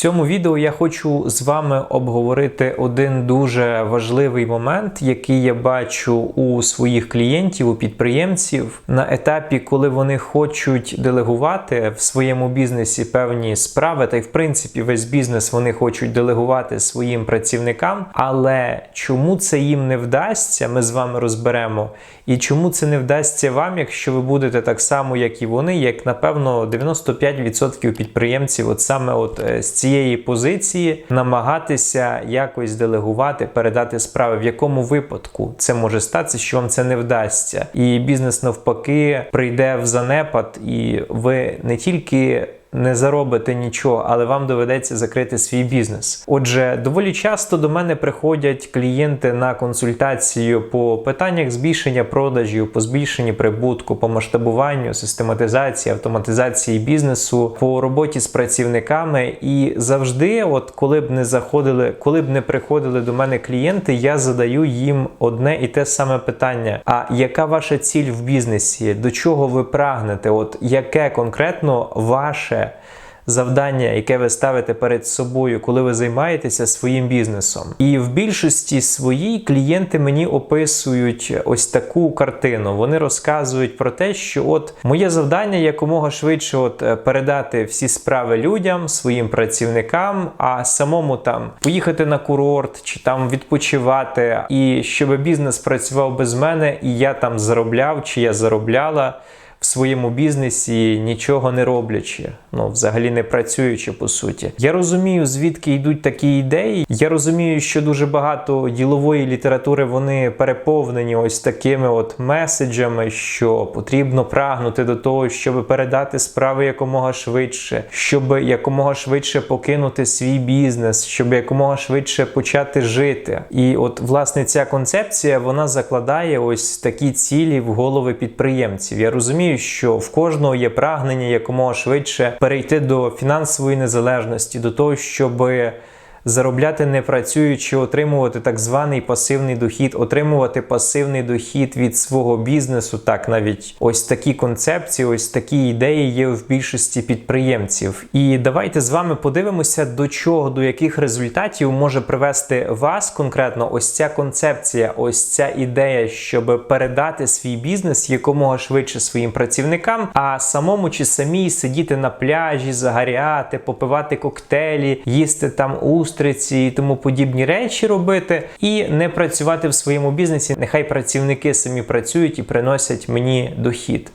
цьому відео я хочу з вами обговорити один дуже важливий момент, який я бачу у своїх клієнтів, у підприємців на етапі, коли вони хочуть делегувати в своєму бізнесі певні справи, та й в принципі весь бізнес вони хочуть делегувати своїм працівникам. Але чому це їм не вдасться, ми з вами розберемо. І чому це не вдасться вам, якщо ви будете так само, як і вони, як напевно 95% підприємців, от саме от е, з цієї позиції намагатися якось делегувати, передати справи, в якому випадку це може статися, що вам це не вдасться, і бізнес навпаки прийде в занепад, і ви не тільки не заробите нічого, але вам доведеться закрити свій бізнес. Отже, доволі часто до мене приходять клієнти на консультацію по питаннях збільшення продажів, по збільшенні прибутку, по масштабуванню, систематизації, автоматизації бізнесу, по роботі з працівниками. І завжди, от коли б не заходили, коли б не приходили до мене клієнти, я задаю їм одне і те саме питання: а яка ваша ціль в бізнесі? До чого ви прагнете? От яке конкретно ваше? Завдання, яке ви ставите перед собою, коли ви займаєтеся своїм бізнесом. І в більшості своїй клієнти мені описують ось таку картину. Вони розказують про те, що от моє завдання якомога швидше от е, передати всі справи людям, своїм працівникам, а самому там поїхати на курорт чи там відпочивати, і щоб бізнес працював без мене, і я там заробляв, чи я заробляла в своєму бізнесі, нічого не роблячи, ну взагалі не працюючи по суті. Я розумію, звідки йдуть такі ідеї. Я розумію, що дуже багато ділової літератури вони переповнені ось такими от меседжами, що потрібно прагнути до того, щоб передати справи якомога швидше, щоб якомога швидше покинути свій бізнес, щоб якомога швидше почати жити. І от власне ця концепція вона закладає ось такі цілі в голови підприємців. Я розумію розумію, що в кожного є прагнення якомога швидше перейти до фінансової незалежності, до того, щоби заробляти не працюючи, отримувати так званий пасивний дохід, отримувати пасивний дохід від свого бізнесу. Так, навіть ось такі концепції, ось такі ідеї є в більшості підприємців. І давайте з вами подивимося, до чого, до яких результатів може привести вас конкретно ось ця концепція, ось ця ідея, щоб передати свій бізнес якомога швидше своїм працівникам, а самому чи самій сидіти на пляжі, загоряти, попивати коктейлі, їсти там ус устриці і тому подібні речі робити, і не працювати в своєму бізнесі. Нехай працівники самі працюють і приносять мені дохід.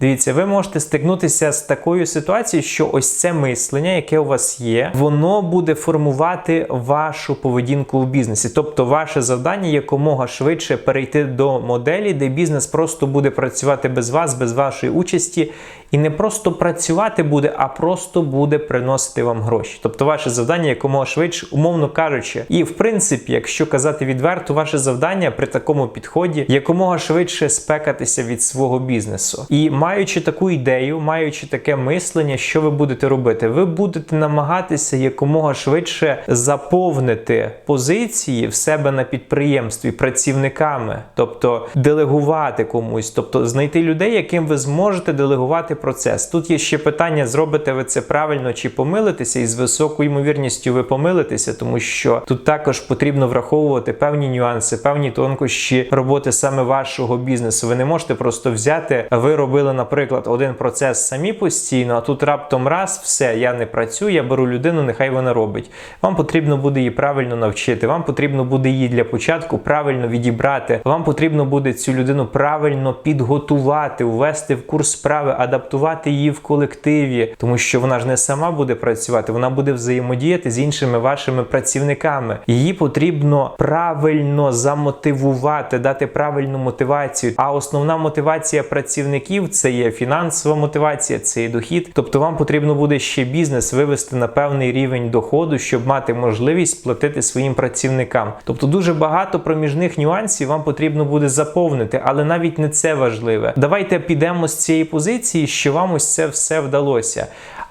Дивіться, ви можете стикнутися з такою ситуацією, що ось це мислення, яке у вас є, воно буде формувати вашу поведінку в бізнесі. Тобто, ваше завдання якомога швидше перейти до моделі, де бізнес просто буде працювати без вас, без вашої участі, і не просто працювати буде, а просто буде приносити вам гроші. Тобто, ваше завдання якомога швидше, умовно кажучи, і в принципі, якщо казати відверто, ваше завдання при такому підході якомога швидше спекатися від свого бізнесу. І маючи таку ідею, маючи таке мислення, що ви будете робити? Ви будете намагатися якомога швидше заповнити позиції в себе на підприємстві працівниками, тобто делегувати комусь, тобто знайти людей, яким ви зможете делегувати процес. Тут є ще питання: зробите ви це правильно чи помилитеся, і з високою ймовірністю ви помилитеся, тому що тут також потрібно враховувати певні нюанси, певні тонкощі роботи саме вашого бізнесу. Ви не можете просто взяти, ви робили наприклад, один процес самі постійно, а тут раптом раз, все, я не працюю, я беру людину, нехай вона робить. Вам потрібно буде її правильно навчити, вам потрібно буде її для початку правильно відібрати. Вам потрібно буде цю людину правильно підготувати, ввести в курс справи, адаптувати її в колективі, тому що вона ж не сама буде працювати, вона буде взаємодіяти з іншими вашими працівниками. Її потрібно правильно замотивувати, дати правильну мотивацію. А основна мотивація працівників це це є фінансова мотивація, це є дохід. Тобто вам потрібно буде ще бізнес вивести на певний рівень доходу, щоб мати можливість платити своїм працівникам. Тобто дуже багато проміжних нюансів вам потрібно буде заповнити, але навіть не це важливе. Давайте підемо з цієї позиції, що вам ось це все вдалося.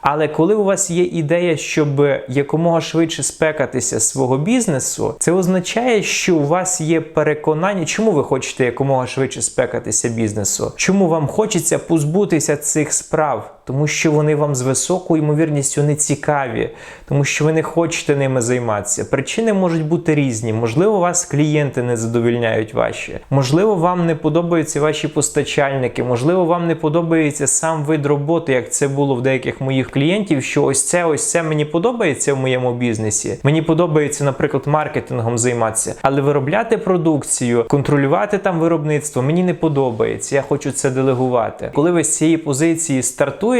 Але коли у вас є ідея, щоб якомога швидше спекатися свого бізнесу, це означає, що у вас є переконання, чому ви хочете якомога швидше спекатися бізнесу, чому вам хочеться позбутися цих справ. Тому що вони вам з високою ймовірністю не цікаві, тому що ви не хочете ними займатися. Причини можуть бути різні. Можливо, вас клієнти не задовільняють ваші, можливо, вам не подобаються ваші постачальники, можливо, вам не подобається сам вид роботи, як це було в деяких моїх клієнтів. Що ось це, ось це мені подобається в моєму бізнесі. Мені подобається, наприклад, маркетингом займатися, але виробляти продукцію, контролювати там виробництво мені не подобається. Я хочу це делегувати. Коли ви з цієї позиції стартуєте.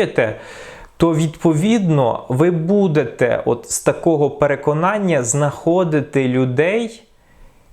То відповідно ви будете от з такого переконання знаходити людей,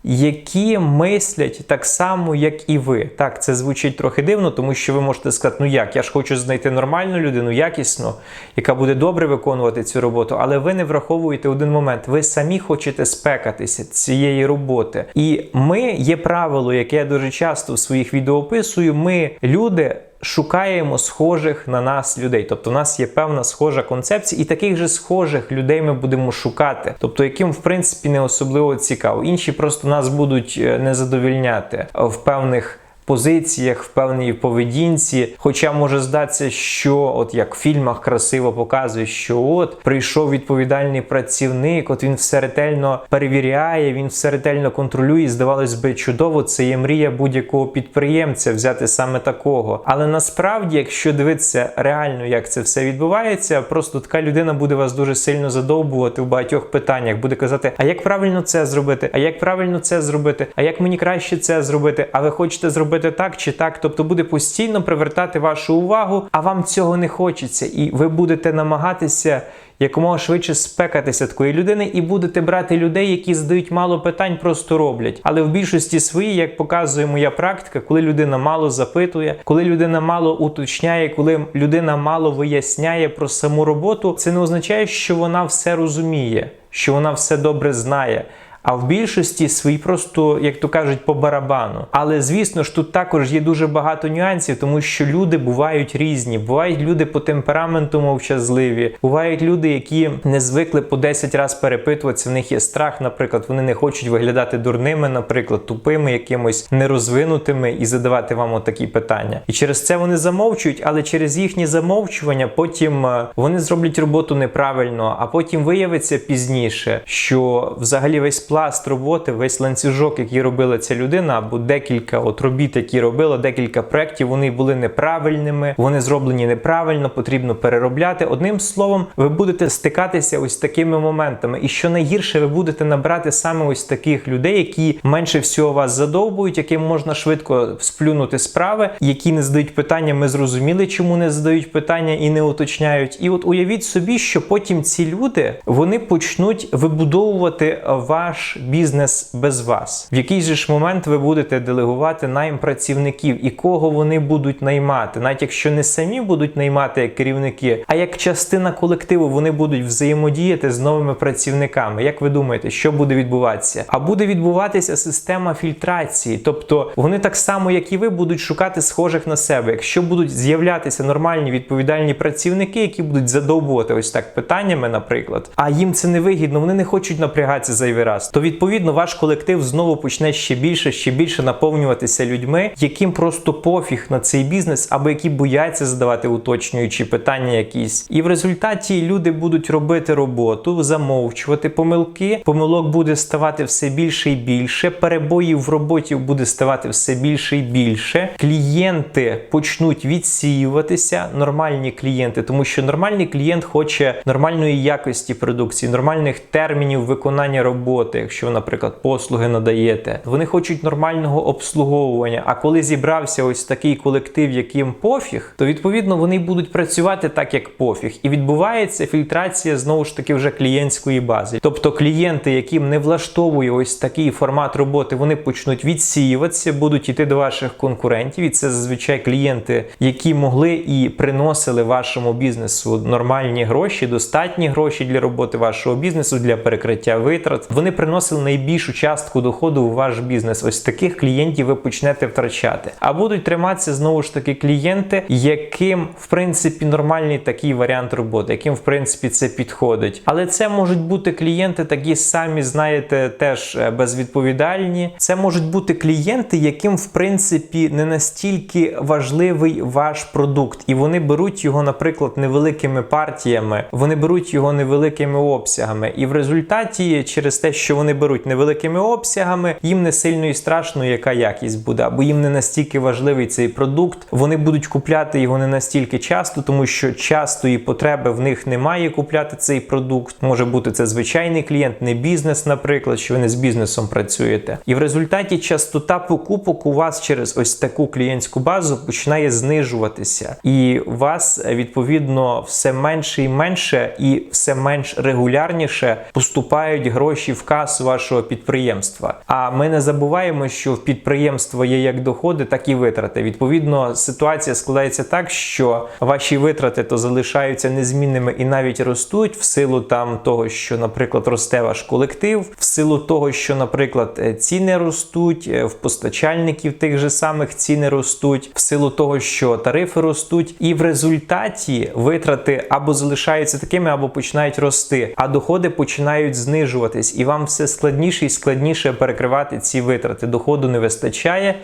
які мислять так само, як і ви. Так, це звучить трохи дивно, тому що ви можете сказати, ну як, я ж хочу знайти нормальну людину, якісну, яка буде добре виконувати цю роботу, але ви не враховуєте один момент. Ви самі хочете спекатися цієї роботи. І ми є правило, яке я дуже часто в своїх відео описую. Ми люди. Шукаємо схожих на нас людей, тобто в нас є певна схожа концепція, і таких же схожих людей ми будемо шукати, тобто яким в принципі не особливо цікаво. Інші просто нас будуть не задовільняти в певних позиціях, в певній поведінці. Хоча може здатися, що от як в фільмах красиво показує, що от прийшов відповідальний працівник, от він все ретельно перевіряє, він все ретельно контролює. Здавалось би, чудово, це є мрія будь-якого підприємця взяти саме такого. Але насправді, якщо дивитися реально, як це все відбувається, просто така людина буде вас дуже сильно задовбувати в багатьох питаннях, буде казати, а як правильно це зробити, а як правильно це зробити, а як мені краще це зробити, а ви хочете зробити робити так чи так, тобто буде постійно привертати вашу увагу, а вам цього не хочеться, і ви будете намагатися якомога швидше спекатися такої людини, і будете брати людей, які задають мало питань, просто роблять. Але в більшості своїй, як показує моя практика, коли людина мало запитує, коли людина мало уточняє, коли людина мало виясняє про саму роботу, це не означає, що вона все розуміє, що вона все добре знає а в більшості свої просто, як то кажуть, по барабану. Але звісно ж, тут також є дуже багато нюансів, тому що люди бувають різні. Бувають люди по темпераменту мовчазливі, бувають люди, які не звикли по 10 разів перепитуватися. В них є страх, наприклад, вони не хочуть виглядати дурними, наприклад, тупими, якимось нерозвинутими і задавати вам отакі питання. І через це вони замовчують, але через їхнє замовчування потім е, вони зроблять роботу неправильно, а потім виявиться пізніше, що взагалі весь пласт роботи, весь ланцюжок, який робила ця людина, або декілька от робіт, які робила, декілька проєктів, вони були неправильними, вони зроблені неправильно, потрібно переробляти. Одним словом, ви будете стикатися ось такими моментами. І що найгірше, ви будете набрати саме ось таких людей, які менше всього вас задовбують, яким можна швидко сплюнути справи, які не задають питання. Ми зрозуміли, чому не задають питання і не уточняють. І от уявіть собі, що потім ці люди вони почнуть вибудовувати ваш бізнес без вас. В який же ж момент ви будете делегувати найм працівників і кого вони будуть наймати, навіть якщо не самі будуть наймати як керівники, а як частина колективу вони будуть взаємодіяти з новими працівниками. Як ви думаєте, що буде відбуватися? А буде відбуватися система фільтрації, тобто вони так само, як і ви, будуть шукати схожих на себе. Якщо будуть з'являтися нормальні відповідальні працівники, які будуть задовбувати ось так питаннями, наприклад, а їм це не вигідно, вони не хочуть напрягатися зайвий раз то відповідно ваш колектив знову почне ще більше, ще більше наповнюватися людьми, яким просто пофіг на цей бізнес, або які бояться задавати уточнюючі питання якісь. І в результаті люди будуть робити роботу, замовчувати помилки. Помилок буде ставати все більше і більше. Перебоїв в роботі буде ставати все більше і більше. Клієнти почнуть відсіюватися, нормальні клієнти, тому що нормальний клієнт хоче нормальної якості продукції, нормальних термінів виконання роботи якщо, наприклад, послуги надаєте, вони хочуть нормального обслуговування. А коли зібрався ось такий колектив, яким пофіг, то відповідно вони будуть працювати так, як пофіг, і відбувається фільтрація знову ж таки вже клієнтської бази. Тобто клієнти, яким не влаштовує ось такий формат роботи, вони почнуть відсіюватися, будуть йти до ваших конкурентів. І це зазвичай клієнти, які могли і приносили вашому бізнесу нормальні гроші, достатні гроші для роботи вашого бізнесу, для перекриття витрат. Вони приносили найбільшу частку доходу у ваш бізнес. Ось таких клієнтів ви почнете втрачати. А будуть триматися знову ж таки клієнти, яким в принципі нормальний такий варіант роботи, яким в принципі це підходить. Але це можуть бути клієнти, такі самі, знаєте, теж е, безвідповідальні. Це можуть бути клієнти, яким в принципі не настільки важливий ваш продукт, і вони беруть його, наприклад, невеликими партіями, вони беруть його невеликими обсягами, і в результаті, через те, що вони беруть невеликими обсягами, їм не сильно і страшно, яка якість буде, або їм не настільки важливий цей продукт. Вони будуть купляти його не настільки часто, тому що частої потреби в них немає купляти цей продукт. Може бути це звичайний клієнт, не бізнес, наприклад, що ви не з бізнесом працюєте. І в результаті частота покупок у вас через ось таку клієнтську базу починає знижуватися, і вас відповідно все менше і менше, і все менш регулярніше поступають гроші в касу вашого підприємства. А ми не забуваємо, що в підприємства є як доходи, так і витрати. Відповідно, ситуація складається так, що ваші витрати то залишаються незмінними і навіть ростуть в силу там того, що, наприклад, росте ваш колектив, в силу того, що, наприклад, е, ціни ростуть, е, в постачальників тих же самих ціни ростуть, в силу того, що тарифи ростуть, і в результаті витрати або залишаються такими, або починають рости, а доходи починають знижуватись, і вам все складніше і складніше перекривати ці витрати. Доходу не вистачає.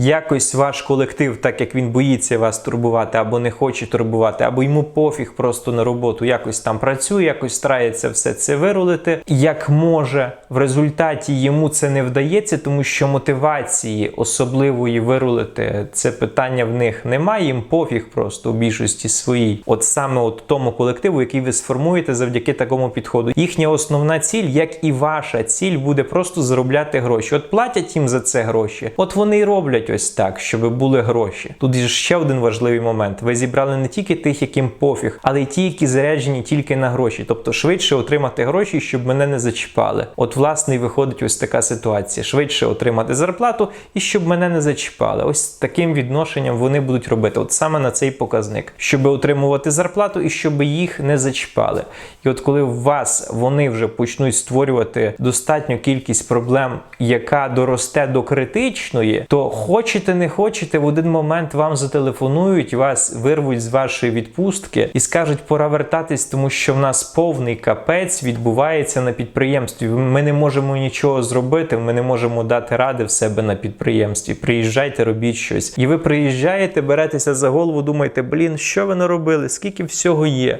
Якось ваш колектив, так як він боїться вас турбувати, або не хоче турбувати, або йому пофіг просто на роботу, якось там працює, якось старається все це вирулити. Як може, в результаті йому це не вдається, тому що мотивації особливої вирулити це питання в них немає. Їм пофіг просто у більшості своїй, от саме от тому колективу, який ви сформуєте завдяки такому підходу. Їхня основна ціль, як і ваша ціль, буде просто заробляти гроші. От платять їм за це гроші. От вони і роблять ось так, щоб були гроші. Тут є ще один важливий момент: ви зібрали не тільки тих, яким пофіг, але й ті, які заряджені тільки на гроші, тобто швидше отримати гроші, щоб мене не зачіпали. От, власне, і виходить ось така ситуація: швидше отримати зарплату і щоб мене не зачіпали. Ось таким відношенням вони будуть робити, от саме на цей показник, щоб отримувати зарплату і щоб їх не зачіпали. І от коли у вас вони вже почнуть створювати достатню кількість проблем, яка доросте до критичної, то хочете, не хочете, в один момент вам зателефонують, вас вирвуть з вашої відпустки і скажуть, пора вертатись, тому що в нас повний капець відбувається на підприємстві. Ми не можемо нічого зробити, ми не можемо дати ради в себе на підприємстві. Приїжджайте, робіть щось. І ви приїжджаєте, беретеся за голову, думаєте, блін, що ви наробили, скільки всього є.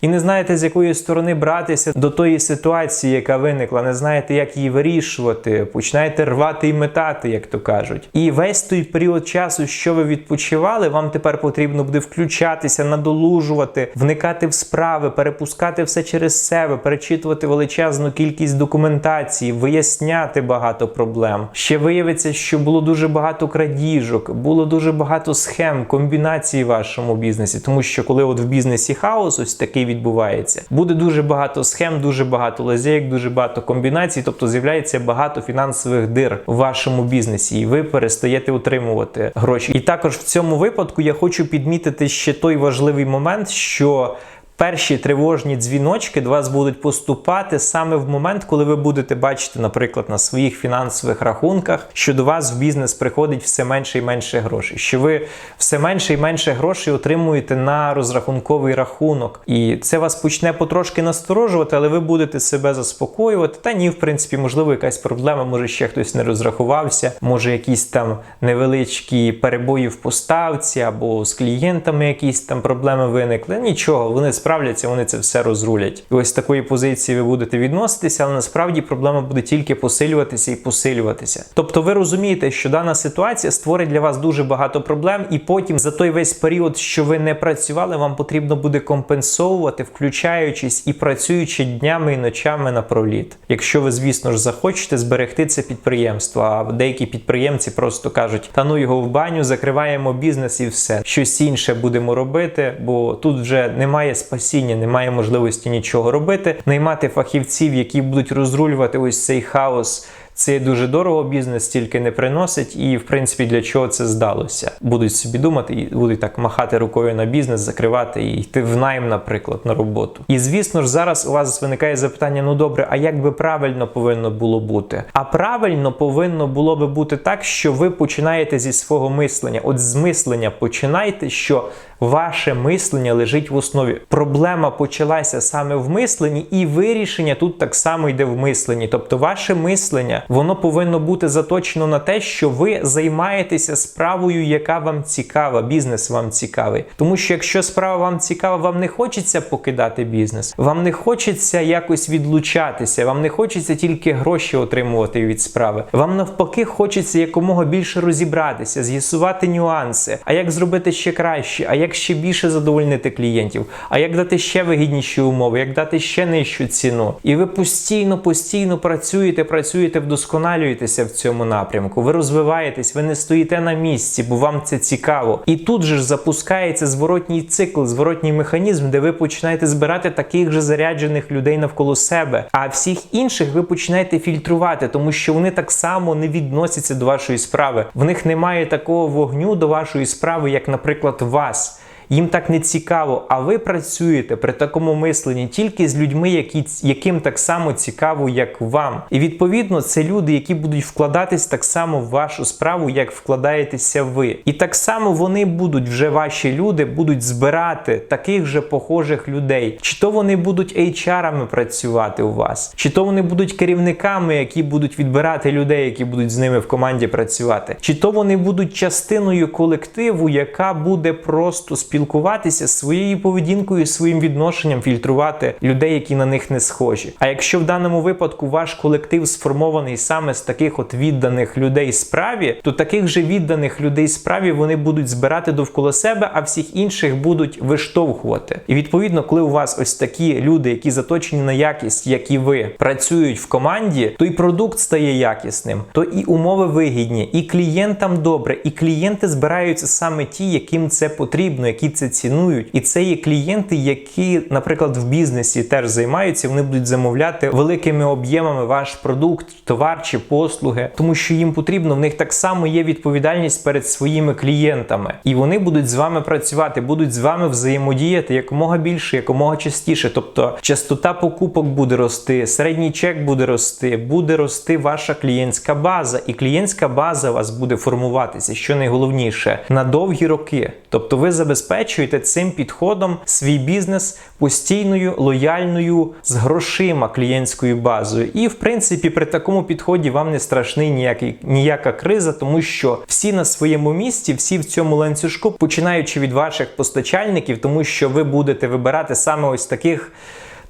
І не знаєте, з якої сторони братися до тої ситуації, яка виникла, не знаєте, як її вирішувати, починаєте рвати і метати, як то кажуть. І весь той період часу, що ви відпочивали, вам тепер потрібно буде включатися, надолужувати, вникати в справи, перепускати все через себе, перечитувати величезну кількість документації, виясняти багато проблем. Ще виявиться, що було дуже багато крадіжок, було дуже багато схем, комбінацій в вашому бізнесі, тому що коли от в бізнесі хаос, ось такий відбувається. Буде дуже багато схем, дуже багато лазейок, дуже багато комбінацій, тобто з'являється багато фінансових дир в вашому бізнесі, і ви перестаєте утримувати гроші. І також в цьому випадку я хочу підмітити ще той важливий момент, що Перші тривожні дзвіночки до вас будуть поступати саме в момент, коли ви будете бачити, наприклад, на своїх фінансових рахунках, що до вас в бізнес приходить все менше і менше грошей, що ви все менше і менше грошей отримуєте на розрахунковий рахунок, і це вас почне потрошки насторожувати, але ви будете себе заспокоювати. Та ні, в принципі, можливо, якась проблема, може ще хтось не розрахувався, може якісь там невеличкі перебої в поставці, або з клієнтами якісь там проблеми виникли. Нічого, вони справляться, вони це все розрулять. І ось такої позиції ви будете відноситися, але насправді проблема буде тільки посилюватися і посилюватися. Тобто ви розумієте, що дана ситуація створить для вас дуже багато проблем, і потім за той весь період, що ви не працювали, вам потрібно буде компенсовувати, включаючись і працюючи днями і ночами на проліт. Якщо ви, звісно ж, захочете зберегти це підприємство, а деякі підприємці просто кажуть: та ну його в баню, закриваємо бізнес і все. Щось інше будемо робити, бо тут вже немає спасіння, немає можливості нічого робити. Наймати фахівців, які будуть розрулювати ось цей хаос. Це дуже дорого, бізнес стільки не приносить, і в принципі для чого це здалося. Будуть собі думати і будуть так махати рукою на бізнес, закривати і йти в найм, наприклад, на роботу. І звісно ж, зараз у вас виникає запитання: ну добре, а як би правильно повинно було бути? А правильно повинно було би бути так, що ви починаєте зі свого мислення. От з мислення починайте, що ваше мислення лежить в основі. Проблема почалася саме в мисленні, і вирішення тут так само йде в мисленні. Тобто, ваше мислення воно повинно бути заточено на те, що ви займаєтеся справою, яка вам цікава, бізнес вам цікавий. Тому що якщо справа вам цікава, вам не хочеться покидати бізнес, вам не хочеться якось відлучатися, вам не хочеться тільки гроші отримувати від справи. Вам навпаки хочеться якомога більше розібратися, з'ясувати нюанси, а як зробити ще краще, а як ще більше задовольнити клієнтів, а як дати ще вигідніші умови, як дати ще нижчу ціну. І ви постійно, постійно працюєте, працюєте, вдосконалюєтеся в цьому напрямку. Ви розвиваєтесь, ви не стоїте на місці, бо вам це цікаво. І тут же ж запускається зворотній цикл, зворотній механізм, де ви починаєте збирати таких же заряджених людей навколо себе. А всіх інших ви починаєте фільтрувати, тому що вони так само не відносяться до вашої справи. В них немає такого вогню до вашої справи, як, наприклад, вас. Їм так не цікаво, а ви працюєте при такому мисленні тільки з людьми, які, яким так само цікаво, як вам. І відповідно це люди, які будуть вкладатись так само в вашу справу, як вкладаєтеся ви. І так само вони будуть вже ваші люди, будуть збирати таких же похожих людей. Чи то вони будуть HR-ами працювати у вас, чи то вони будуть керівниками, які будуть відбирати людей, які будуть з ними в команді працювати, чи то вони будуть частиною колективу, яка буде просто співпрацювати спілкуватися своєю поведінкою, своїм відношенням, фільтрувати людей, які на них не схожі. А якщо в даному випадку ваш колектив сформований саме з таких от відданих людей справі, то таких же відданих людей справі вони будуть збирати довкола себе, а всіх інших будуть виштовхувати. І відповідно, коли у вас ось такі люди, які заточені на якість, як і ви, працюють в команді, то і продукт стає якісним, то і умови вигідні, і клієнтам добре, і клієнти збираються саме ті, яким це потрібно, які які це цінують, і це є клієнти, які, наприклад, в бізнесі теж займаються. Вони будуть замовляти великими об'ємами ваш продукт, товар чи послуги, тому що їм потрібно. В них так само є відповідальність перед своїми клієнтами, і вони будуть з вами працювати, будуть з вами взаємодіяти якомога більше, якомога частіше. Тобто частота покупок буде рости, середній чек буде рости, буде рости ваша клієнтська база, і клієнтська база вас буде формуватися, що найголовніше на довгі роки. Тобто ви забезпечуєте цим підходом свій бізнес постійною, лояльною з грошима клієнтською базою. І в принципі, при такому підході вам не страшний ніякий, ніяка криза, тому що всі на своєму місці, всі в цьому ланцюжку, починаючи від ваших постачальників, тому що ви будете вибирати саме ось таких.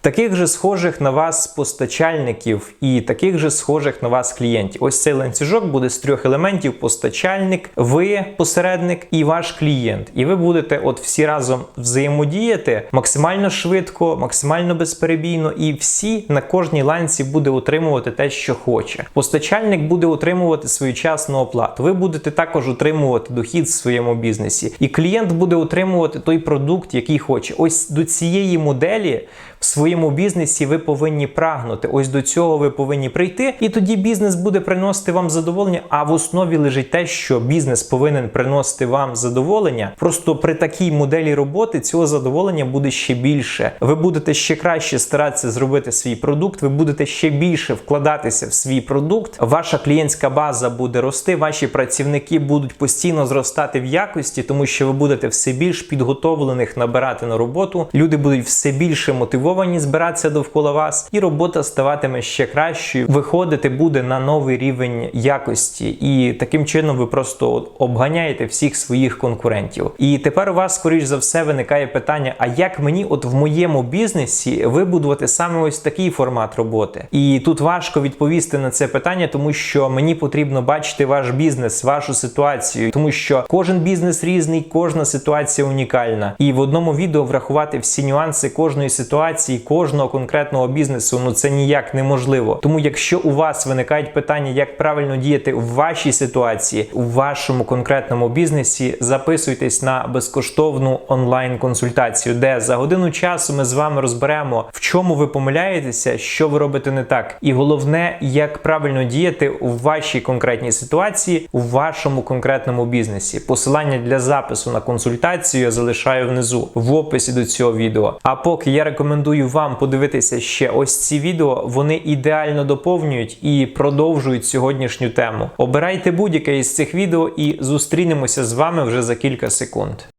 Таких же схожих на вас постачальників і таких же схожих на вас клієнтів. Ось цей ланцюжок буде з трьох елементів: постачальник, ви посередник і ваш клієнт. І ви будете от всі разом взаємодіяти максимально швидко, максимально безперебійно, і всі на кожній ланці буде отримувати те, що хоче. Постачальник буде отримувати своєчасну оплату. Ви будете також отримувати дохід в своєму бізнесі, і клієнт буде отримувати той продукт, який хоче. Ось до цієї моделі в своєму бізнесі ви повинні прагнути. Ось до цього ви повинні прийти, і тоді бізнес буде приносити вам задоволення. А в основі лежить те, що бізнес повинен приносити вам задоволення. Просто при такій моделі роботи цього задоволення буде ще більше. Ви будете ще краще старатися зробити свій продукт. Ви будете ще більше вкладатися в свій продукт. Ваша клієнтська база буде рости. Ваші працівники будуть постійно зростати в якості, тому що ви будете все більш підготовлених набирати на роботу. Люди будуть все більше мотивовані мотивовані збиратися довкола вас, і робота ставатиме ще кращою. Виходити буде на новий рівень якості, і таким чином ви просто обганяєте всіх своїх конкурентів. І тепер у вас, скоріш за все, виникає питання: а як мені, от в моєму бізнесі, вибудувати саме ось такий формат роботи? І тут важко відповісти на це питання, тому що мені потрібно бачити ваш бізнес, вашу ситуацію, тому що кожен бізнес різний, кожна ситуація унікальна. І в одному відео врахувати всі нюанси кожної ситуації ситуації кожного конкретного бізнесу ну це ніяк неможливо. Тому, якщо у вас виникають питання, як правильно діяти в вашій ситуації, у вашому конкретному бізнесі, записуйтесь на безкоштовну онлайн-консультацію, де за годину часу ми з вами розберемо, в чому ви помиляєтеся, що ви робите не так, і головне, як правильно діяти у вашій конкретній ситуації, у вашому конкретному бізнесі. Посилання для запису на консультацію я залишаю внизу в описі до цього відео. А поки я рекомендую вам подивитися ще ось ці відео, вони ідеально доповнюють і продовжують сьогоднішню тему. Обирайте будь-яке із цих відео і зустрінемося з вами вже за кілька секунд.